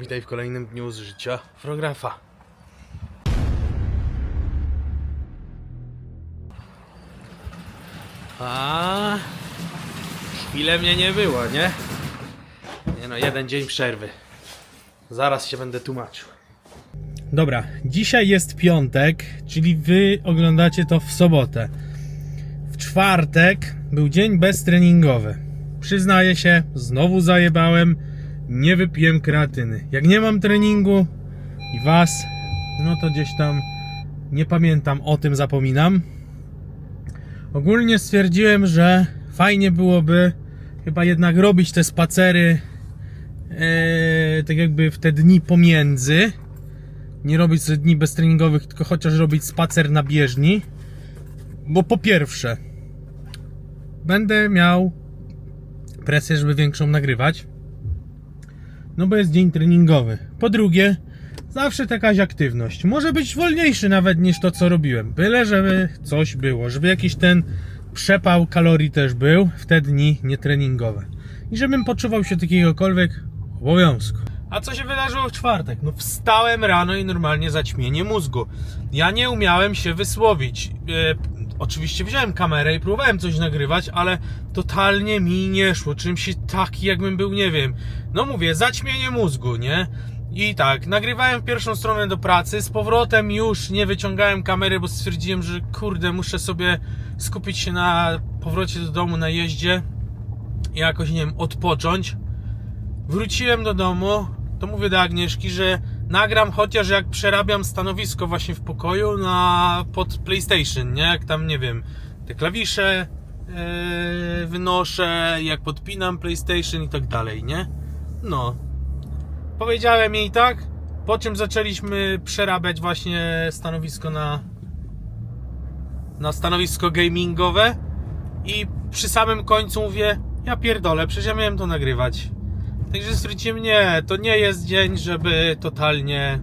Witaj w kolejnym dniu z życia fotografa. A chwilę mnie nie było, nie? Nie no, jeden dzień przerwy. Zaraz się będę tłumaczył. Dobra, dzisiaj jest piątek, czyli wy oglądacie to w sobotę. W czwartek był dzień beztreningowy. Przyznaję się, znowu zajebałem, nie wypiłem kreatyny. Jak nie mam treningu i was, no to gdzieś tam nie pamiętam o tym, zapominam. Ogólnie stwierdziłem, że fajnie byłoby chyba jednak robić te spacery e, tak jakby w te dni pomiędzy. Nie robić sobie dni beztreningowych, tylko chociaż robić spacer na bieżni. Bo po pierwsze, będę miał presję, żeby większą nagrywać. No bo jest dzień treningowy. Po drugie, zawsze jakaś aktywność. Może być wolniejszy nawet niż to, co robiłem. Byle, żeby coś było. Żeby jakiś ten przepał kalorii też był w te dni nietreningowe. I żebym poczuwał się takiegokolwiek obowiązku. A co się wydarzyło w czwartek? No wstałem rano i normalnie zaćmienie mózgu. Ja nie umiałem się wysłowić. Oczywiście wziąłem kamerę i próbowałem coś nagrywać, ale totalnie mi nie szło. Czymś taki jakbym był, nie wiem. No mówię, zaćmienie mózgu, nie? I tak, nagrywałem pierwszą stronę do pracy, z powrotem już nie wyciągałem kamery, bo stwierdziłem, że kurde, muszę sobie skupić się na powrocie do domu, na jeździe i jakoś, nie wiem, odpocząć wróciłem do domu, to mówię do Agnieszki, że nagram chociaż jak przerabiam stanowisko właśnie w pokoju na pod PlayStation, nie? Jak tam, nie wiem, te klawisze yy, wynoszę, jak podpinam PlayStation i tak dalej, nie? No. Powiedziałem jej tak, po czym zaczęliśmy przerabiać właśnie stanowisko na na stanowisko gamingowe i przy samym końcu mówię, ja pierdolę, przecież ja miałem to nagrywać. Także stwierdziłem, nie, to nie jest dzień, żeby totalnie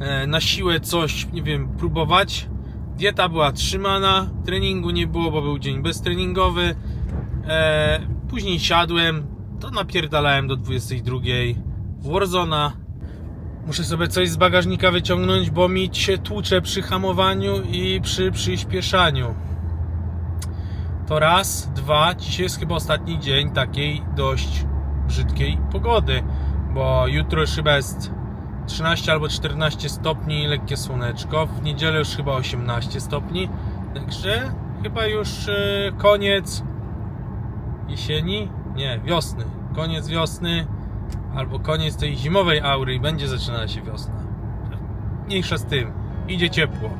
e, na siłę coś, nie wiem, próbować. Dieta była trzymana, treningu nie było, bo był dzień beztreningowy. E, później siadłem, to napierdalałem do 22 w Warzona. Muszę sobie coś z bagażnika wyciągnąć, bo mi się tłucze przy hamowaniu i przy przyspieszaniu. To raz, dwa, dzisiaj jest chyba ostatni dzień takiej dość brzydkiej pogody, bo jutro już chyba jest 13 albo 14 stopni, lekkie słoneczko, w niedzielę już chyba 18 stopni, także chyba już e, koniec jesieni, nie, wiosny, koniec wiosny albo koniec tej zimowej aury i będzie zaczynała się wiosna. Mniejsza z tym, idzie ciepło.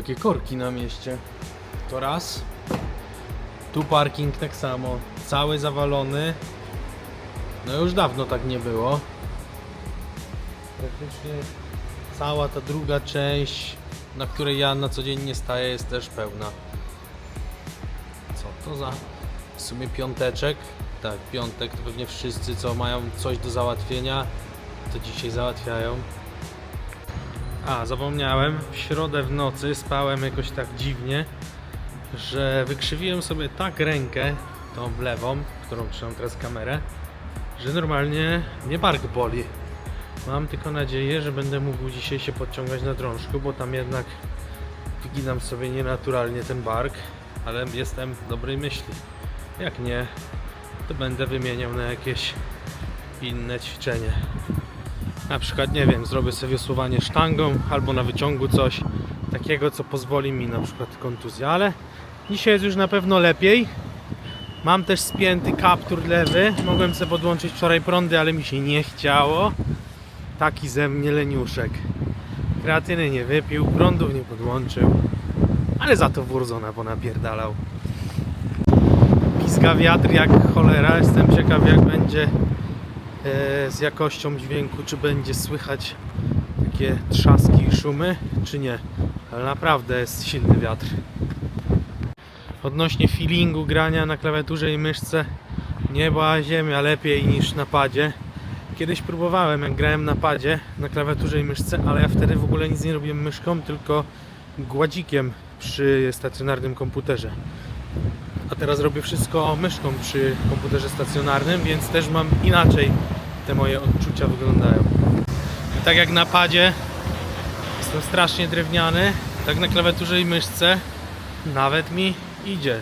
Jakie korki na mieście. To raz. Tu parking tak samo. Cały zawalony. No już dawno tak nie było. Praktycznie cała ta druga część, na której ja na co dzień nie staję, jest też pełna. Co to za w sumie piąteczek? Tak, piątek to pewnie wszyscy, co mają coś do załatwienia, to dzisiaj załatwiają. A, zapomniałem, w środę w nocy spałem jakoś tak dziwnie, że wykrzywiłem sobie tak rękę, tą lewą, którą trzymam teraz kamerę, że normalnie mnie bark boli. Mam tylko nadzieję, że będę mógł dzisiaj się podciągać na drążku, bo tam jednak wyginam sobie nienaturalnie ten bark, ale jestem dobrej myśli. Jak nie, to będę wymieniał na jakieś inne ćwiczenie. Na przykład, nie wiem, zrobię sobie wiosłowanie sztangą albo na wyciągu coś takiego, co pozwoli mi na przykład kontuzję, ale dzisiaj jest już na pewno lepiej. Mam też spięty kaptur lewy. Mogłem sobie podłączyć wczoraj prądy, ale mi się nie chciało. Taki ze mnie leniuszek. Kreatyny nie wypił, prądów nie podłączył. Ale za to Wurzona ponapierdalał. Piska wiatr jak cholera. Jestem ciekaw jak będzie z jakością dźwięku, czy będzie słychać takie trzaski i szumy, czy nie. Ale naprawdę jest silny wiatr. Odnośnie feelingu grania na klawiaturze i myszce, nieba, ziemia lepiej niż na padzie. Kiedyś próbowałem, jak grałem na padzie, na klawiaturze i myszce, ale ja wtedy w ogóle nic nie robiłem myszką, tylko gładzikiem przy stacjonarnym komputerze. A teraz robię wszystko myszką przy komputerze stacjonarnym, więc też mam inaczej te moje odczucia wyglądają. I tak jak na padzie jestem strasznie drewniany, tak na klawiaturze i myszce nawet mi idzie.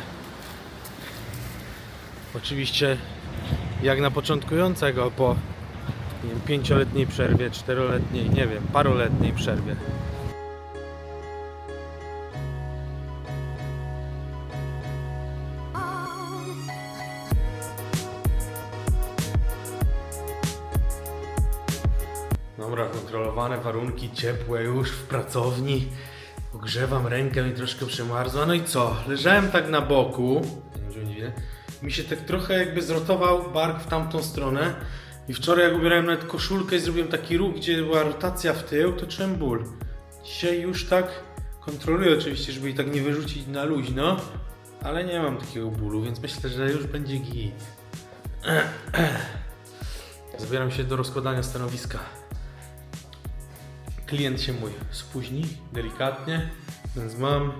Oczywiście jak na początkującego po nie wiem, pięcioletniej przerwie, czteroletniej, nie wiem, paroletniej przerwie. Warunki, ciepłe już w pracowni. Ogrzewam rękę i troszkę przemarzła. No i co? Leżałem tak na boku. Mi się tak trochę jakby zrotował bark w tamtą stronę. I wczoraj jak ubierałem nawet koszulkę i zrobiłem taki ruch, gdzie była rotacja w tył, to czułem ból. Dzisiaj już tak kontroluję oczywiście, żeby jej tak nie wyrzucić na luźno. Ale nie mam takiego bólu, więc myślę, że już będzie git. Zabieram się do rozkładania stanowiska klient się mój spóźni delikatnie, więc mam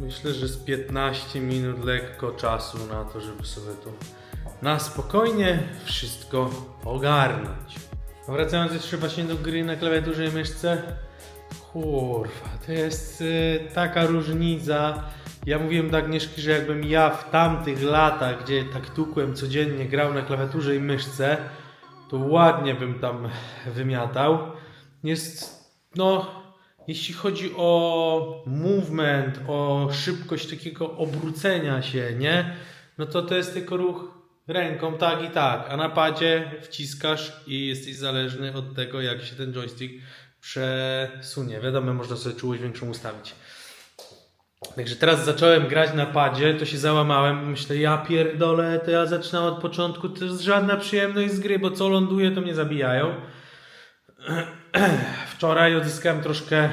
myślę, że z 15 minut lekko czasu na to, żeby sobie tu na spokojnie wszystko ogarnąć. Wracając jeszcze właśnie do gry na klawiaturze i myszce, kurwa, to jest y, taka różnica. Ja mówiłem do Agnieszki, że jakbym ja w tamtych latach, gdzie tak tukłem codziennie, grał na klawiaturze i myszce, to ładnie bym tam wymiatał. Jest, no, jeśli chodzi o movement, o szybkość takiego obrócenia się, nie? No to to jest tylko ruch ręką, tak i tak. A na padzie wciskasz i jesteś zależny od tego, jak się ten joystick przesunie. Wiadomo, można sobie czułość większą ustawić. Także teraz zacząłem grać na padzie, to się załamałem. Myślę, ja pierdolę, to ja zaczynam od początku. To jest żadna przyjemność z gry, bo co ląduje, to mnie zabijają. Wczoraj odzyskałem troszkę e,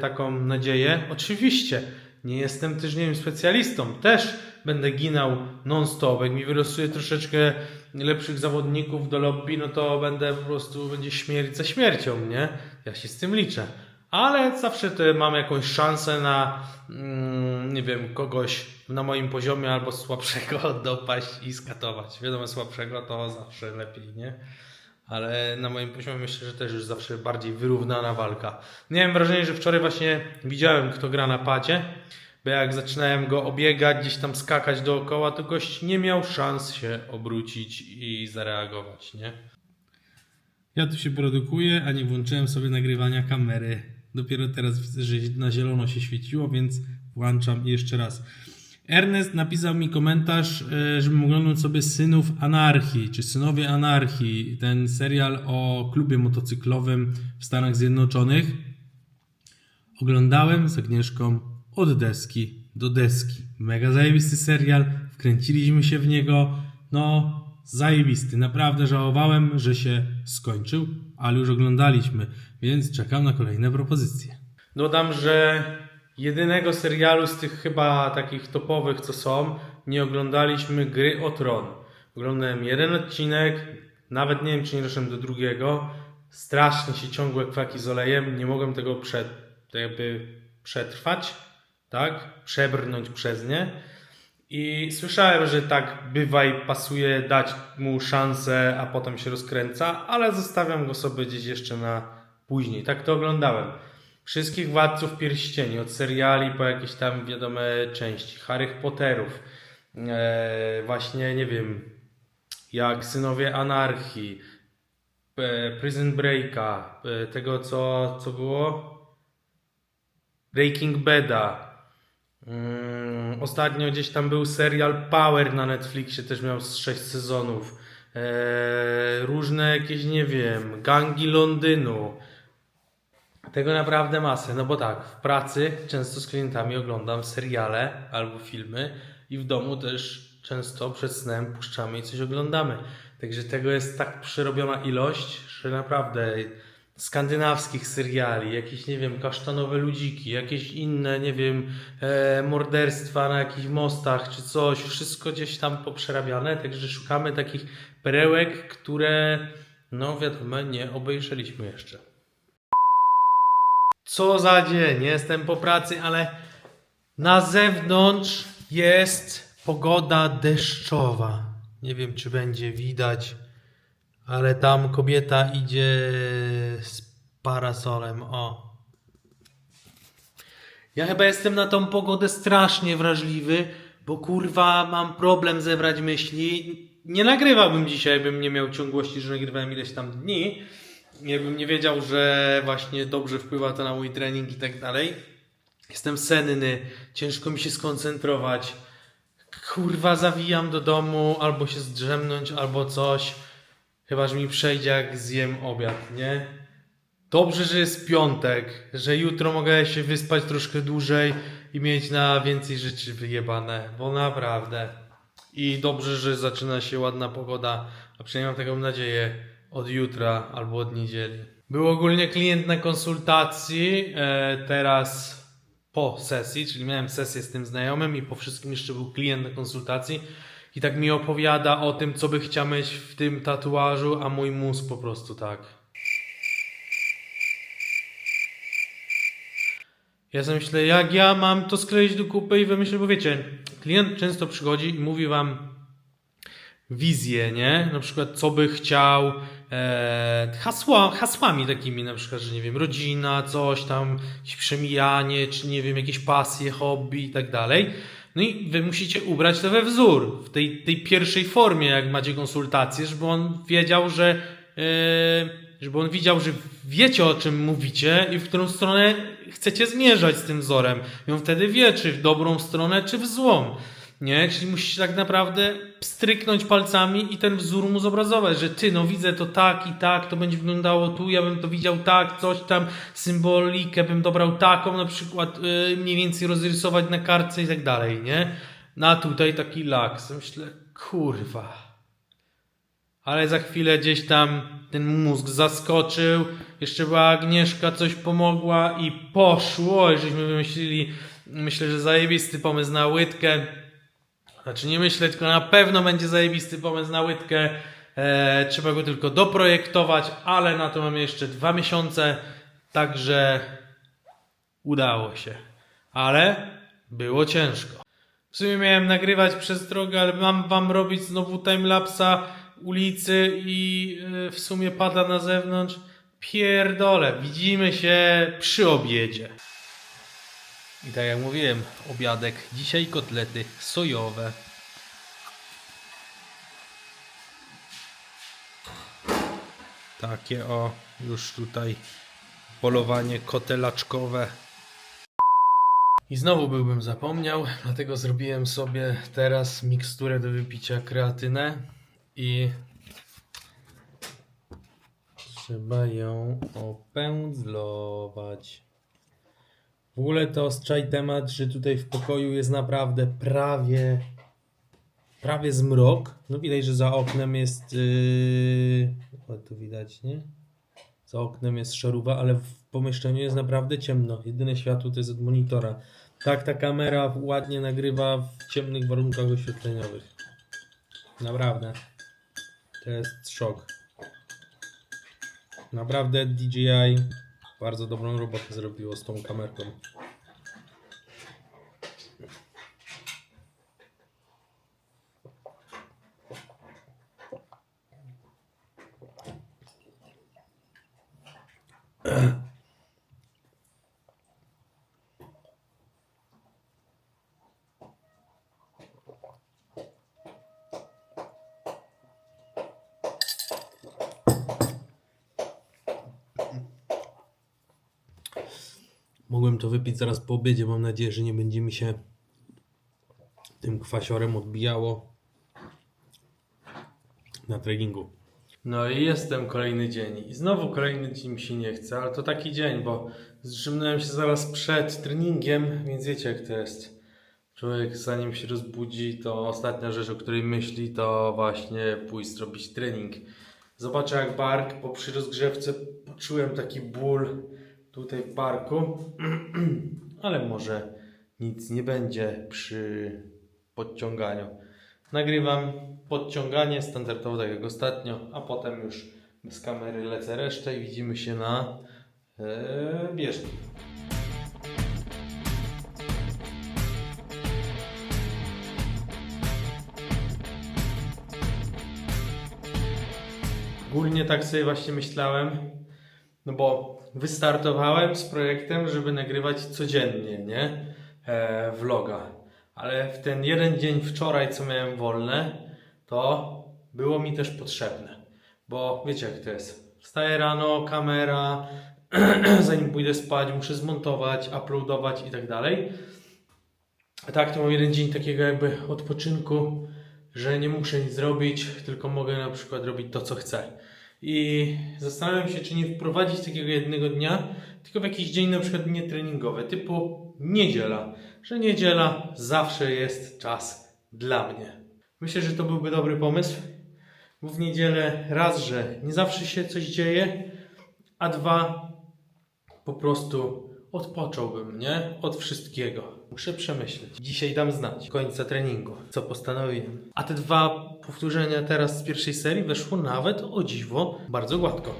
taką nadzieję. Oczywiście nie jestem też, nie wiem, specjalistą. Też będę ginął non-stop. Jak mi wylosuje troszeczkę lepszych zawodników do lobby, no to będę po prostu, będzie śmierć za śmiercią, nie? Ja się z tym liczę. Ale zawsze te mam jakąś szansę na, mm, nie wiem, kogoś na moim poziomie albo słabszego dopaść i skatować. Wiadomo, słabszego to zawsze lepiej, nie? Ale na moim poziomie myślę, że też już zawsze bardziej wyrównana walka. Miałem wrażenie, że wczoraj właśnie widziałem, kto gra na padzie, bo jak zaczynałem go obiegać, gdzieś tam skakać dookoła, to gość nie miał szans się obrócić i zareagować, nie? Ja tu się produkuję, a nie włączyłem sobie nagrywania kamery. Dopiero teraz widzę, że na zielono się świeciło, więc włączam jeszcze raz. Ernest napisał mi komentarz, e, żebym oglądał sobie Synów Anarchii, czy Synowie Anarchii, ten serial o klubie motocyklowym w Stanach Zjednoczonych. Oglądałem z Agnieszką od deski do deski. Mega zajebisty serial, wkręciliśmy się w niego. No, zajebisty. Naprawdę żałowałem, że się skończył, ale już oglądaliśmy, więc czekam na kolejne propozycje. Dodam, że jedynego serialu z tych chyba takich topowych, co są, nie oglądaliśmy Gry o Tron. Oglądałem jeden odcinek, nawet nie wiem, czy nie doszedłem do drugiego. Strasznie się ciągłe kwaki z olejem, nie mogłem tego przed, to jakby przetrwać, tak? Przebrnąć przez nie. I słyszałem, że tak bywa i pasuje dać mu szansę, a potem się rozkręca, ale zostawiam go sobie gdzieś jeszcze na później. Tak to oglądałem. Wszystkich Władców Pierścieni, od seriali po jakieś tam wiadome części, Harry Potterów, e, właśnie nie wiem, jak Synowie Anarchii, e, Prison Breaka, e, tego co, co było? Breaking Bada. Mm, ostatnio gdzieś tam był serial Power na Netflixie, też miał z 6 sezonów. E, różne jakieś, nie wiem, gangi Londynu. Tego naprawdę masę, no bo tak, w pracy często z klientami oglądam seriale albo filmy i w domu też często przed snem puszczamy i coś oglądamy. Także tego jest tak przerobiona ilość, że naprawdę skandynawskich seriali, jakieś, nie wiem, kasztanowe ludziki, jakieś inne, nie wiem, e, morderstwa na jakichś mostach czy coś, wszystko gdzieś tam poprzerabiane, także szukamy takich perełek, które, no wiadomo, nie obejrzeliśmy jeszcze. Co za dzień, jestem po pracy, ale na zewnątrz jest pogoda deszczowa. Nie wiem, czy będzie widać, ale tam kobieta idzie z parasolem. O. Ja chyba jestem na tą pogodę strasznie wrażliwy, bo kurwa mam problem zebrać myśli. Nie nagrywałbym dzisiaj, bym nie miał ciągłości, że nagrywałem ileś tam dni. Jakbym nie wiedział, że właśnie dobrze wpływa to na mój trening i tak dalej. Jestem senny, ciężko mi się skoncentrować. Kurwa, zawijam do domu, albo się zdrzemnąć, albo coś. Chyba, że mi przejdzie, jak zjem obiad, nie? Dobrze, że jest piątek, że jutro mogę się wyspać troszkę dłużej i mieć na więcej rzeczy wyjebane, bo naprawdę. I dobrze, że zaczyna się ładna pogoda, a przynajmniej mam taką nadzieję od jutra albo od niedzieli. Był ogólnie klient na konsultacji, e, teraz po sesji, czyli miałem sesję z tym znajomym i po wszystkim jeszcze był klient na konsultacji i tak mi opowiada o tym, co by chciał mieć w tym tatuażu, a mój mózg po prostu tak. Ja sobie myślę, jak ja mam to skleić do kupy i wymyślę, bo wiecie, klient często przychodzi i mówi wam wizję, nie? Na przykład, co by chciał, e, hasła, hasłami takimi, na przykład, że nie wiem, rodzina, coś tam, jakieś przemijanie, czy nie wiem, jakieś pasje, hobby i tak dalej. No i wy musicie ubrać to we wzór, w tej, tej pierwszej formie, jak macie konsultację, żeby on wiedział, że e, żeby on widział, że wiecie o czym mówicie i w którą stronę chcecie zmierzać z tym wzorem. I on wtedy wie, czy w dobrą stronę, czy w złą. Nie? Czyli musicie tak naprawdę stryknąć palcami i ten wzór mu zobrazować, że ty, no widzę to tak i tak, to będzie wyglądało tu, ja bym to widział tak, coś tam, symbolikę bym dobrał taką, na przykład yy, mniej więcej rozrysować na kartce i tak dalej, nie? No a tutaj taki laks. Myślę, kurwa. Ale za chwilę gdzieś tam ten mózg zaskoczył, jeszcze była Agnieszka, coś pomogła i poszło. Żeśmy wymyślili, myślę, że zajebisty pomysł na łydkę. Znaczy nie myślę, tylko na pewno będzie zajebisty pomysł na łydkę. E, trzeba go tylko doprojektować, ale na to mamy jeszcze dwa miesiące, także udało się. Ale było ciężko. W sumie miałem nagrywać przez drogę, ale mam wam robić znowu timelapsa ulicy i y, w sumie pada na zewnątrz. Pierdole, widzimy się przy obiedzie. I tak jak mówiłem, obiadek. Dzisiaj kotlety sojowe. Takie o, już tutaj polowanie kotelaczkowe. I znowu byłbym zapomniał, dlatego zrobiłem sobie teraz miksturę do wypicia kreatynę i trzeba ją opędzlować. W ogóle to ostrzaj temat, że tutaj w pokoju jest naprawdę prawie prawie zmrok. No widać, że za oknem jest yy... o, tu widać, nie? Za oknem jest szaruwa, ale w pomieszczeniu jest naprawdę ciemno. Jedyne światło to jest od monitora. Tak ta kamera ładnie nagrywa w ciemnych warunkach oświetleniowych. Naprawdę. To jest szok. Naprawdę DJI bardzo dobrą robotę zrobiło z tą kamerką. Mogłem to wypić zaraz po obiedzie. Mam nadzieję, że nie będzie mi się tym kwasiorem odbijało na treningu. No i jestem kolejny dzień. I znowu kolejny dzień mi się nie chce, ale to taki dzień, bo zdrzemnąłem się zaraz przed treningiem, więc wiecie jak to jest. Człowiek zanim się rozbudzi, to ostatnia rzecz, o której myśli, to właśnie pójść zrobić trening. Zobaczę jak bark, bo przy rozgrzewce poczułem taki ból tutaj w. Ale może nic nie będzie przy podciąganiu. Nagrywam podciąganie standardowo tak jak ostatnio, a potem już bez kamery lecę resztę i widzimy się na e, bieżni. Ogólnie tak sobie właśnie myślałem, no bo wystartowałem z projektem, żeby nagrywać codziennie, nie? E, vloga. Ale w ten jeden dzień wczoraj, co miałem wolne, to było mi też potrzebne. Bo wiecie jak to jest. Wstaję rano, kamera, zanim pójdę spać, muszę zmontować, uploadować i tak dalej. A tak to mam jeden dzień takiego jakby odpoczynku, że nie muszę nic zrobić, tylko mogę na przykład robić to, co chcę. I zastanawiam się, czy nie wprowadzić takiego jednego dnia, tylko w jakiś dzień na przykład nietreningowy, typu niedziela. Że niedziela zawsze jest czas dla mnie. Myślę, że to byłby dobry pomysł, bo w niedzielę raz, że nie zawsze się coś dzieje, a dwa, po prostu odpocząłbym, nie? Od wszystkiego. Muszę przemyśleć. Dzisiaj dam znać końca treningu, co postanowiłem. A te dwa powtórzenia teraz z pierwszej serii weszło nawet, o dziwo, bardzo gładko.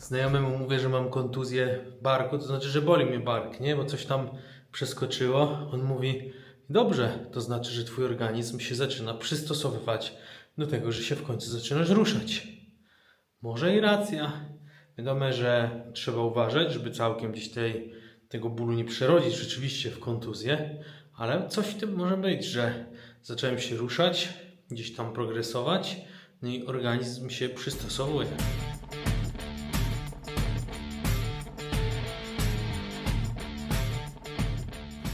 Znajomemu mówię, że mam kontuzję barku, to znaczy, że boli mnie bark, nie? Bo coś tam przeskoczyło. On mówi, dobrze, to znaczy, że twój organizm się zaczyna przystosowywać do tego, że się w końcu zaczynasz ruszać. Może i racja. Wiadomo, że trzeba uważać, żeby całkiem gdzieś tej, tego bólu nie przerodzić rzeczywiście w kontuzję, ale coś w tym może być, że zacząłem się ruszać, gdzieś tam progresować, no i organizm się przystosowuje.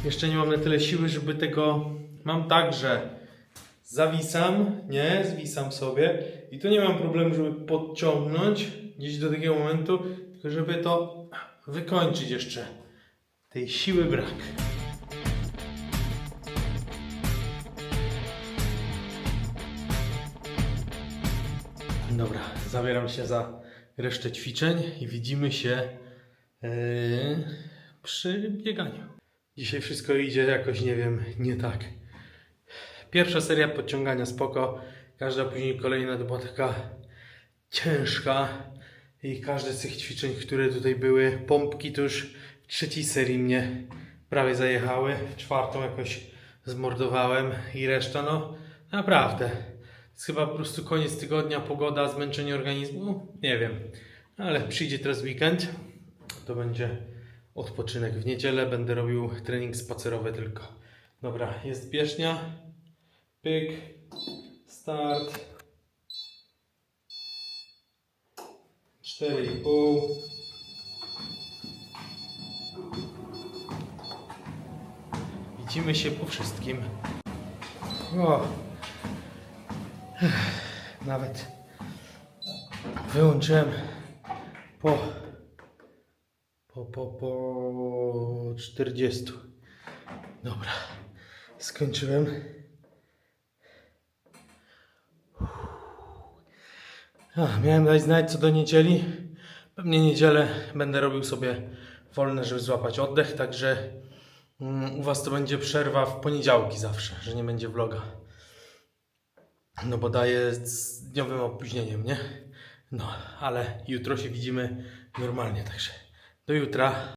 Jeszcze nie mam na tyle siły, żeby tego. Mam tak, że zawisam, nie, zwisam sobie i tu nie mam problemu, żeby podciągnąć gdzieś do takiego momentu, tylko żeby to wykończyć jeszcze. Tej siły brak. Dobra, zabieram się za resztę ćwiczeń i widzimy się yy, przy bieganiu. Dzisiaj wszystko idzie jakoś, nie wiem, nie tak. Pierwsza seria podciągania spoko, każda później kolejna to była taka ciężka i każde z tych ćwiczeń, które tutaj były, pompki to już w trzeciej serii mnie prawie zajechały, w czwartą jakoś zmordowałem i reszta, no naprawdę. Jest chyba po prostu koniec tygodnia, pogoda, zmęczenie organizmu, nie wiem. Ale przyjdzie teraz weekend, to będzie odpoczynek. W niedzielę będę robił trening spacerowy tylko. Dobra, jest bieżnia. Pyk. Start. 4,5. Widzimy się po wszystkim. O. Nawet wyłączyłem po po, po, po 40. Dobra, skończyłem. Miałem dać znać co do niedzieli. Pewnie niedzielę będę robił sobie wolne, żeby złapać oddech, także mm, u Was to będzie przerwa w poniedziałki zawsze, że nie będzie vloga. No bo daję z dniowym opóźnieniem, nie? No, ale jutro się widzimy normalnie, także do jutra.